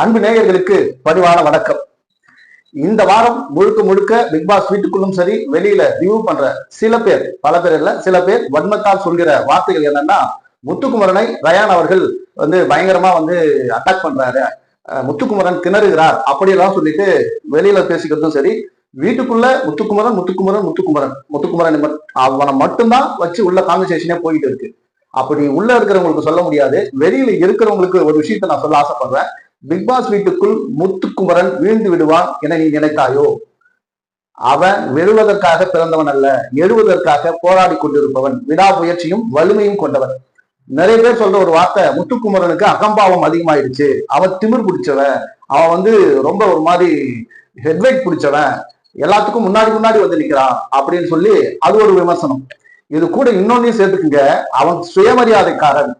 அன்பு நேயர்களுக்கு பணிவான வணக்கம். இந்த வாரம் முழுக்க முழுக்க பிக் பாஸ் வீட்டுக்குள்ளும் சரி வெளியில ரிவ்யூ பண்ற சில பேர் பல பேர் இல்ல சில பேர் வன்மத்தால் சொல்கிற வார்த்தைகள் என்னன்னா முத்துக்குமரனை ரயான் அவர்கள் வந்து பயங்கரமா வந்து அட்டாக் பண்றாரு. முத்துக்குமரன் திணறுகிறார் அப்படியெல்லாம் சொல்லிட்டு வெளியில பேசிக்கிறதும் சரி வீட்டுக்குள்ள முத்துக்குமரன் முத்துக்குமரன் முத்துக்குமரன். முத்துக்குமரன் அவனை மட்டும்தான் வச்சு உள்ள கான்வர்சேஷனே போயிட்டு இருக்கு. அப்படி உள்ள இருக்கிறவங்களுக்கு சொல்ல முடியாது வெளியில இருக்கிறவங்களுக்கு ஒரு விஷயத்த நான் சொல்ல ஆசைப்படுறேன். பிக் பாஸ் வீட்டுக்குள் முத்துக்குமரன் வீழ்ந்து விடுவான் என நீ நினைத்தாயோ? அவன் வெறுவதற்காக பிறந்தவன் அல்ல எழுவதற்காக போராடி கொண்டிருப்பவன் விடா முயற்சியும் வலிமையும் கொண்டவன். நிறைய பேர் சொல்ற ஒரு வார்த்தை முத்துக்குமரனுக்கு அகம்பாவம் அதிகமாயிடுச்சு. அவன் திமிர் பிடிச்சவன் அவன் வந்து ரொம்ப ஒரு மாதிரி ஹெட்வைட் பிடிச்சவன் எல்லாத்துக்கும் முன்னாடி முன்னாடி வந்து நிக்கிறான் அப்படின்னு சொல்லி அது ஒரு விமர்சனம். இது கூட இன்னொன்னையும் சேர்த்துக்குங்க அவன் சுயமரியாதைக்காரன்.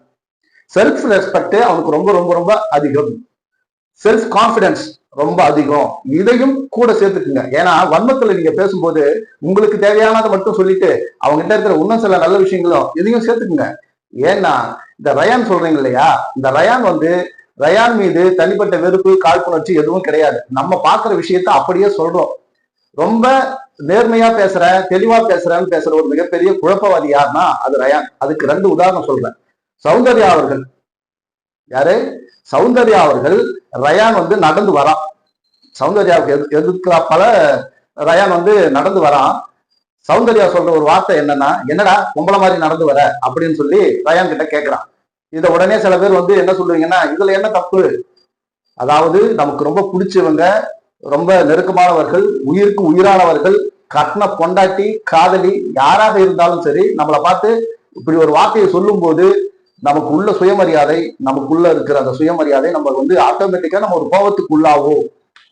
செல்ஃப் ரெஸ்பெக்ட் அவனுக்கு ரொம்ப ரொம்ப ரொம்ப அதிகம். செல்ஃப் கான்பிடன்ஸ் ரொம்ப அதிகம். இதையும் கூட சேர்த்துக்குங்க. ஏன்னா வன்மத்துல நீங்க பேசும்போது உங்களுக்கு தேவையானதை மட்டும் சொல்லிட்டு அவங்க கிட்ட இருக்கிற இன்னும் சில நல்ல விஷயங்களும் இதையும் சேர்த்துக்குங்க. ஏன்னா இந்த ரயான் சொல்றீங்க இல்லையா? இந்த ரயான் வந்து ரயான் மீது தனிப்பட்ட வெறுப்பு காழ்ப்புணர்ச்சி எதுவும் கிடையாது. நம்ம பார்க்குற விஷயத்த அப்படியே சொல்றோம். ரொம்ப நேர்மையா பேசுற தெளிவா பேசுறேன்னு பேசுற ஒரு மிகப்பெரிய குழப்பவாதி யாருன்னா அது ரயான். அதுக்கு ரெண்டு உதாரணம் சொல்றேன். சௌந்தர்யா அவர்கள். யாரு? சௌந்தர்யா அவர்கள் ரயான் வந்து நடந்து வரான். சௌந்தர்யாவுக்கு எது எதிர்க்கிறாப்பல ரயான் வந்து நடந்து வரான். சௌந்தர்யா சொல்ற ஒரு வார்த்தை என்னன்னா என்னடா பொம்பளை மாதிரி நடந்து வர அப்படின்னு சொல்லி ரயான் கிட்ட கேட்கிறான் இதை உடனே சில பேர் வந்து என்ன சொல்லுவீங்கன்னா இதுல என்ன தப்பு? அதாவது நமக்கு ரொம்ப பிடிச்சவங்க ரொம்ப நெருக்கமானவர்கள் உயிருக்கு உயிரானவர்கள் கட்ன பொண்டாட்டி காதலி யாராக இருந்தாலும் சரி நம்மளை பார்த்து இப்படி ஒரு வார்த்தையை சொல்லும்போது நமக்கு உள்ள சுயமரியாதை நமக்குள்ள இருக்கிற அந்த சுயமரியாதை நம்ம வந்து ஆட்டோமேட்டிக்கா நம்ம ஒரு கோபத்துக்குள்ளாகும்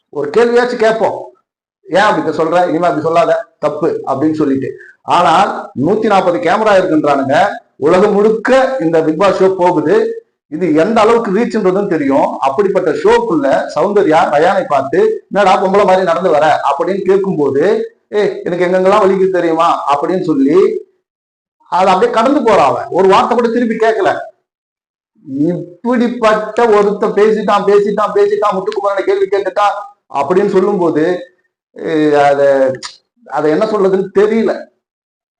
ஒரு கேள்வியாச்சும் கேட்போம். ஏன் அப்படி சொல்ற? இனிமே அப்படி சொல்லாத. தப்பு அப்படின்னு சொல்லிட்டு. ஆனால் நூத்தி நாற்பது கேமரா இருக்குன்றானுங்க. உலகம் முழுக்க இந்த பிக் பாஸ் ஷோ போகுது. இது எந்த அளவுக்கு ரீச்ன்றதும் தெரியும். அப்படிப்பட்ட ஷோக்குள்ள சௌந்தர்யா ரயானை பார்த்து என்னடா பொம்பளை மாதிரி நடந்து வர? அப்படின்னு கேட்கும்போது ஏ எனக்கு எங்கெங்கெல்லாம் வலிக்கு தெரியுமா? அப்படின்னு சொல்லி அதை அப்படியே கடந்து போறான் அவன். ஒரு வார்த்தை கூட திருப்பி கேட்கல. இப்படிப்பட்ட ஒருத்த பேசிட்டான் பேசிட்டான் பேசிட்டான் முத்துக்குமாரனை கேள்வி கேட்டுட்டான் அப்படின்னு சொல்லும்போது அஹ் அத அதை என்ன சொல்றதுன்னு தெரியல.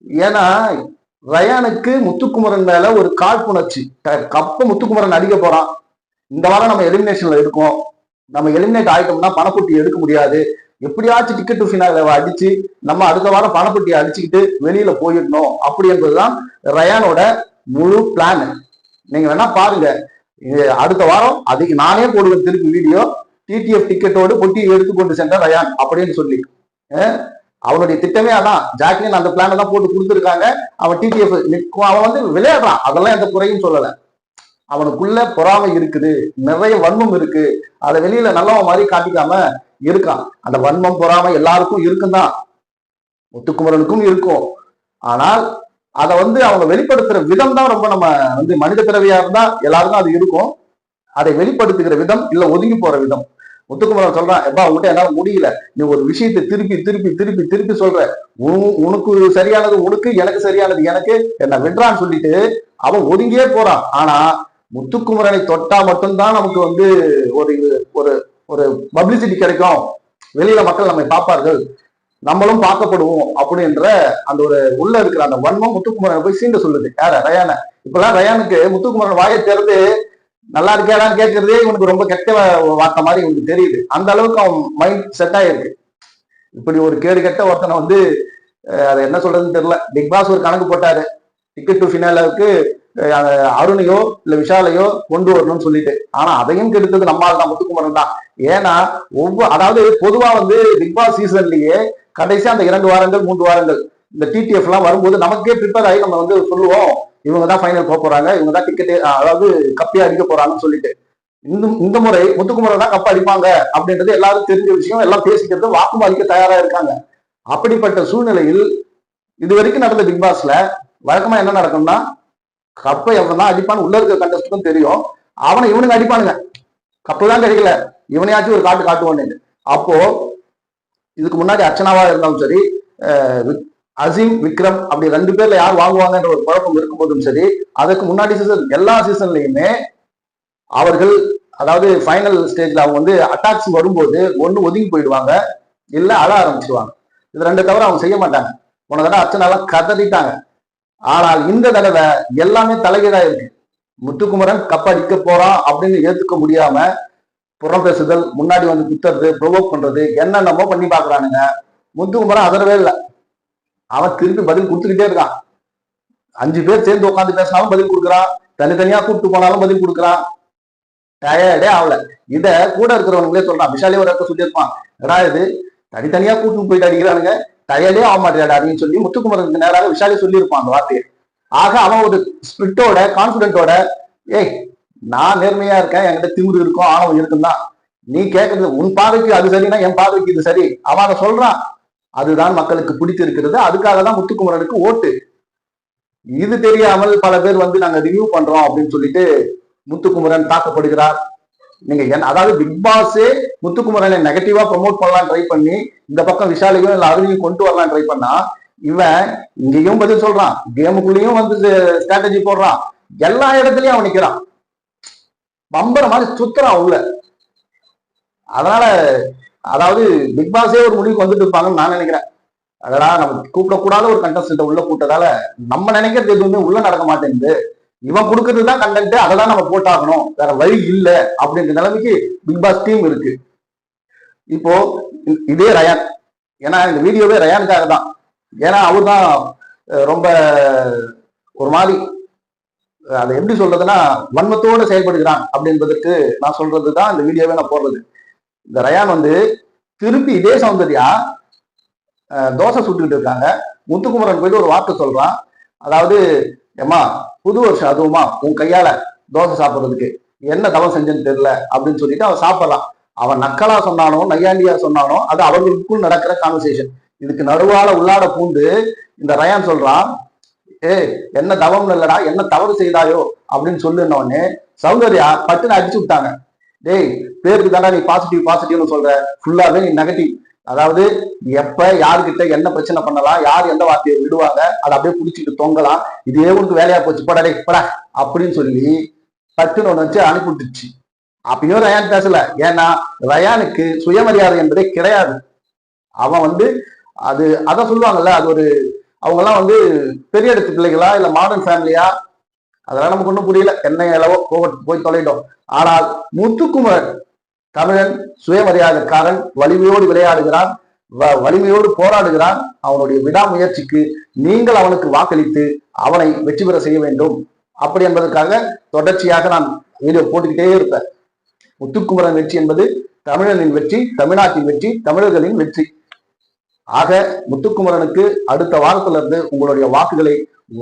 ஏன்னா ரயானுக்கு முத்துக்குமரன் மேல ஒரு காழ்ப்புணர்ச்சி. கப்ப முத்துக்குமரன் அடிக்க போறான். இந்த வாரம் நம்ம எலிமினேஷன்ல இருக்கோம் நம்ம எலிமினேட் ஆயிட்டோம்னா பணப்பொட்டி எடுக்க முடியாது. எப்படியாச்சும் டிக்கெட் டு ஃபினால அடிச்சு நம்ம அடுத்த வாரம் பணப்பட்டியை அடிச்சுக்கிட்டு வெளியில போயிடணும் அப்படி என்பதுதான் ரயானோட முழு பிளான் நீங்க வேணா பாருங்க. இது அடுத்த வாரம் அதுக்கு நானே போடுவேன் திருப்பி வீடியோ. டிடிஎஃப் டிக்கெட்டோடு பொட்டி எடுத்துக்கொண்டு சென்ற ரயான் அப்படின்னு சொல்லி. அவனுடைய திட்டமே அதான். ஜாக்லின் அந்த பிளான் தான் போட்டு கொடுத்துருக்காங்க. அவன் டிடிஎஃப் அவன் வந்து விளையாடுறான். அதெல்லாம் எந்த குறையும் சொல்லல. அவனுக்குள்ள பொறாமை இருக்குது. நிறைய வன்மம் இருக்கு. அதை வெளியில நல்லவன் மாதிரி காட்டிக்காம இருக்கான். அந்த வன்மம் பொறாம எல்லாருக்கும் இருக்கும் தான் முத்துக்குமரனுக்கும் இருக்கும். ஆனால் அதை வந்து அவங்க வெளிப்படுத்துற விதம் தான் ரொம்ப நம்ம வந்து மனித பிறவியா இருந்தா எல்லாருக்கும் அது இருக்கும். அதை வெளிப்படுத்துகிற விதம் இல்ல ஒதுங்கி போற விதம். முத்துக்குமரன் சொல்றான் எப்பா உங்ககிட்ட என்னால முடியல. நீ ஒரு விஷயத்தை திருப்பி திருப்பி திருப்பி திருப்பி சொல்ற. உனக்கு சரியானது உனக்கு எனக்கு சரியானது எனக்கு என்ன விடுறான்னு சொல்லிட்டு அவன் ஒதுங்கியே போறான். ஆனா முத்துக்குமரனை தொட்டா மட்டும்தான் நமக்கு வந்து ஒரு ஒரு ஒரு பப்ளிசிட்டி கிடைக்கும். வெளியில மக்கள் நம்மை பார்ப்பார்கள். நம்மளும் பார்க்கப்படுவோம் அப்படின்ற அந்த ஒரு உள்ள இருக்கிற அந்த வன்மம் முத்துக்குமரனை போய் சீண்ட சொல்லுது. யார ரயானை? இப்பெல்லாம் ரயானுக்கு முத்துக்குமரன் வாயை திறந்து நல்லா இருக்கியாடான்னு கேட்கறதே இவனுக்கு ரொம்ப கெட்ட வார்த்தை மாதிரி இவனுக்கு தெரியுது. அந்த அளவுக்கு அவன் மைண்ட் செட் ஆயிருக்கு. இப்படி ஒரு கேடு கெட்ட ஒருத்தனை வந்து அதை என்ன சொல்றதுன்னு தெரியல. பிக் பாஸ் ஒரு கணக்கு போட்டாரு. டிக்கெட் டு ஃபினாலுக்கு அருணையோ இல்ல விஷாலையோ கொண்டு வரணும்னு சொல்லிட்டு. ஆனா அதையும் கெடுத்தது நம்மால் தான் முத்துக்குமரன் தான் ஏன்னா ஒவ்வொரு அதாவது பொதுவா வந்து பிக் பாஸ் சீசன்லயே கடைசியா அந்த இரண்டு வாரங்கள் மூன்று வாரங்கள் இந்த டிடிஎஃப் எல்லாம் வரும்போது நமக்கே ப்ரிப்பேர் ஆகி நம்ம வந்து சொல்லுவோம் இவங்க தான் ஃபைனல் போக போறாங்க இவங்க தான் டிக்கெட் அதாவது கப்பியா அடிக்க போறாங்கன்னு சொல்லிட்டு. இந்த இந்த முறை முத்துக்குமரன் தான் கப் அடிப்பாங்க அப்படின்றது எல்லாரும் தெரிஞ்ச விஷயம் எல்லாம் பேசிக்கிறது வாக்குமூலம் தயாரா இருக்காங்க. அப்படிப்பட்ட சூழ்நிலையில் இது வரைக்கும் நடந்த பிக் பாஸ்ல வழக்கமா என்ன நடக்கும்னா கப்பை எவன் தான் அடிப்பான்னு உள்ள இருக்க கண்டஸ்டுக்கும் தெரியும் அவனை இவனுக்கு அடிப்பானுங்க. கப்பு தான் கிடைக்கல. இவனையாச்சும் ஒரு காட்டு காட்டுவோன்னு அப்போ இதுக்கு முன்னாடி அர்ச்சனாவா இருந்தாலும் சரி அசீம் விக்ரம் அப்படி ரெண்டு பேர்ல யார் வாங்குவாங்கன்ற ஒரு குழப்பம் இருக்கும்போதும் சரி அதுக்கு முன்னாடி சீசன் எல்லா சீசன்லயுமே அவர்கள் அதாவது ஃபைனல் ஸ்டேஜ்ல அவங்க வந்து அட்டாக்ஸ் வரும்போது ஒன்று ஒதுங்கி போயிடுவாங்க இல்லை அழ ஆரம்பிச்சிடுவாங்க இது ரெண்டு தவிர அவங்க செய்ய மாட்டாங்க. போன தடவை அர்ச்சனாலாம் கதறிட்டாங்க. ஆனால் இந்த தடவை எல்லாமே தலைகீழா இருக்கு. முத்துக்குமரன் கப் அடிக்க போறான் அப்படின்னு ஏத்துக்க முடியாம புறம் பேசுதல் முன்னாடி வந்து குத்துறது ப்ரொவோக் பண்றது என்னென்னமோ பண்ணி பாக்குறானுங்க முத்துக்குமரன் அதரவே இல்லை. அவன் திருப்பி பதில் கொடுத்துக்கிட்டே இருக்கான். அஞ்சு பேர் சேர்ந்து உட்காந்து பேசினாலும் பதில் கொடுக்குறான். தனித்தனியா கூப்பிட்டு போனாலும் பதில் கொடுக்குறான். டயர்டே ஆகல. இத கூட இருக்கிறவங்களே சொல்றான். விஷாலே ஒரு இடத்த சொல்லியிருப்பான். எடா இது? தனித்தனியா கூப்பிட்டு போயிட்டு அடிக்கிறானுங்க. டயர்டே ஆக மாட்டேடா அப்படின்னு சொல்லி முத்துக்குமரனுக்கு நேராக விஷாலே சொல்லியிருப்பான் அந்த வார்த்தையை. ஆக அவன் ஒரு ஸ்பிரிட்டோட கான்பிடென்ட்டோட ஏய் நான் நேர்மையா இருக்கேன் என்கிட்ட திமுரு இருக்கும் ஆணவம் இருக்கும் தான் நீ கேட்கறது உன் பார்வைக்கு அது சரினா என் பார்வைக்கு இது சரி. அவன் அதை சொல்றான். அதுதான் மக்களுக்கு பிடித்திருக்கிறது. அதுக்காக தான் முத்துக்குமரனுக்கு ஓட்டு. இது தெரியாமல் பல பேர் வந்து நாங்க ரிவ்யூ பண்றோம் அப்படின்னு சொல்லிட்டு முத்துக்குமரன் தாக்கப்படுகிறார். நீங்க என் அதாவது பிக் பாஸே முத்துக்குமரனை நெகட்டிவா ப்ரமோட் பண்ணலாம் ட்ரை பண்ணி இந்த பக்கம் விஷாலையும் இல்ல அருணையும் கொண்டு வரலாம் ட்ரை பண்ணா இவன் இங்கேயும் பதில் சொல்றான். கேமுக்குள்ளேயும் வந்து ஸ்ட்ராட்டஜி போடுறான். எல்லா இடத்துலயும் அவன் நிக்கிறான். பம்பர மாதிரி சுத்துறான் உள்ள. அதனால அதாவது பிக் பாஸே ஒரு முடிவுக்கு வந்துட்டு இருப்பாங்கன்னு நான் நினைக்கிறேன். அதடா நம்ம கூப்பிடக்கூடாத ஒரு கண்டஸ்டன்ட் உள்ள கூட்டதால நம்ம நினைக்கிறது எதுவுமே உள்ள நடக்க மாட்டேங்குது. இவன் கொடுக்கறது தான் கண்டென்ட் அதை தான் நம்ம போட்டாகணும். வேற வழி இல்லை அப்படின்ற நிலைமைக்கு பிக் பாஸ் டீம் இருக்கு. இப்போ இதே ரயான். ஏன்னா இந்த வீடியோவே ரயானுக்காக தான். ஏன்னா அவர் தான் ரொம்ப ஒரு மாதிரி அதை எப்படி சொல்றதுன்னா வன்மத்தோடு செயல்படுகிறான் அப்படின்றதுக்கு நான் சொல்றது தான் இந்த வீடியோவே நான் போடுறது. இந்த ரயான் வந்து திருப்பி இதே சௌந்தர்யா தோசை சுட்டுக்கிட்டு இருக்காங்க. முத்துக்குமரன் போயிட்டு ஒரு வார்த்தை சொல்றான். அதாவது ஏம்மா புது வருஷம் அதுவுமா? உன் கையால தோசை சாப்பிட்றதுக்கு என்ன தவம் செஞ்சேன்னு தெரியல அப்படின்னு சொல்லிட்டு அவன் சாப்பிடலாம். அவன் நக்கலா சொன்னானோ நையாண்டியா சொன்னானோ அது அவர்களுக்குள் நடக்கிற கான்வர்சேஷன் இதுக்கு நடுவால உள்ளாட பூந்து இந்த ரயான் சொல்றான் ஏய் என்ன தவம் இல்லடா என்ன தவறு செய்தாயோ அப்படின்னு சொல்லுன சௌந்தர்யா பட்டுன்னு அடிச்சு விட்டாங்க. டேய் பேருக்கு தானே நீ பாசிட்டிவ் பாசிட்டிவ்னு சொல்ற. ஃபுல்லாவே நீ நெகட்டிவ் அதாவது எப்ப யாருக்கிட்ட என்ன பிரச்சனை பண்ணலாம் யார் எந்த வார்த்தையை விடுவாங்க அதை அப்படியே புடிச்சிட்டு தொங்கலாம் இதே உனக்கு வேலையா போச்சு போடா பட போடா அப்படின்னு சொல்லி பட்டுன்னு ஒன்று வச்சு அனுப்பிவிட்டுச்சு அப்பயும் ரயான் பேசல. ஏன்னா ரயானுக்கு சுயமரியாதை என்பதே கிடையாது. அவன் வந்து அது அதான் சொல்லுவாங்கல்ல அது ஒரு அவங்க எல்லாம் வந்து பெரிய இடத்து பிள்ளைகளா இல்ல மாடர்ன் ஃபேமிலியா அதெல்லாம் நமக்கு ஒண்ணும் புரியல. என்ன அளவோ போகட்டும், போய் தொலைட்டோம் ஆனால் முத்துக்குமரன் தமிழன் சுயமரியாதைக்காரன் வலிமையோடு விளையாடுகிறான் வ- வலிமையோடு போராடுகிறான். அவனுடைய விடாமுயற்சிக்கு நீங்கள் அவனுக்கு வாக்களித்து அவனை வெற்றி பெற செய்ய வேண்டும். அப்படி என்பதற்காக தொடர்ச்சியாக நான் வீடியோ போட்டுக்கிட்டே இருப்பேன். முத்துக்குமரன் வெற்றி என்பது தமிழனின் வெற்றி தமிழ்நாட்டின் வெற்றி தமிழர்களின் வெற்றி. ஆக முத்துக்குமரனுக்கு அடுத்த வாரத்துல இருந்து உங்களுடைய வாக்குகளை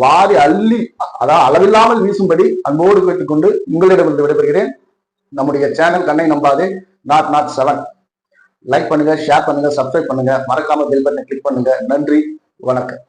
வாரி அள்ளி அதாவது அளவில்லாமல் வீசும்படி அன்போடு கேட்டுக்கொண்டு உங்களிடமிருந்து விடைபெறுகிறேன். நம்முடைய சேனல் கண்ணை நம்பாதே நாட் நாட் செவன் லைக் பண்ணுங்க ஷேர் பண்ணுங்க சப்ஸ்கிரைப் பண்ணுங்க. மறக்காம பெல் பட்டனை கிளிக் பண்ணுங்க. நன்றி வணக்கம்.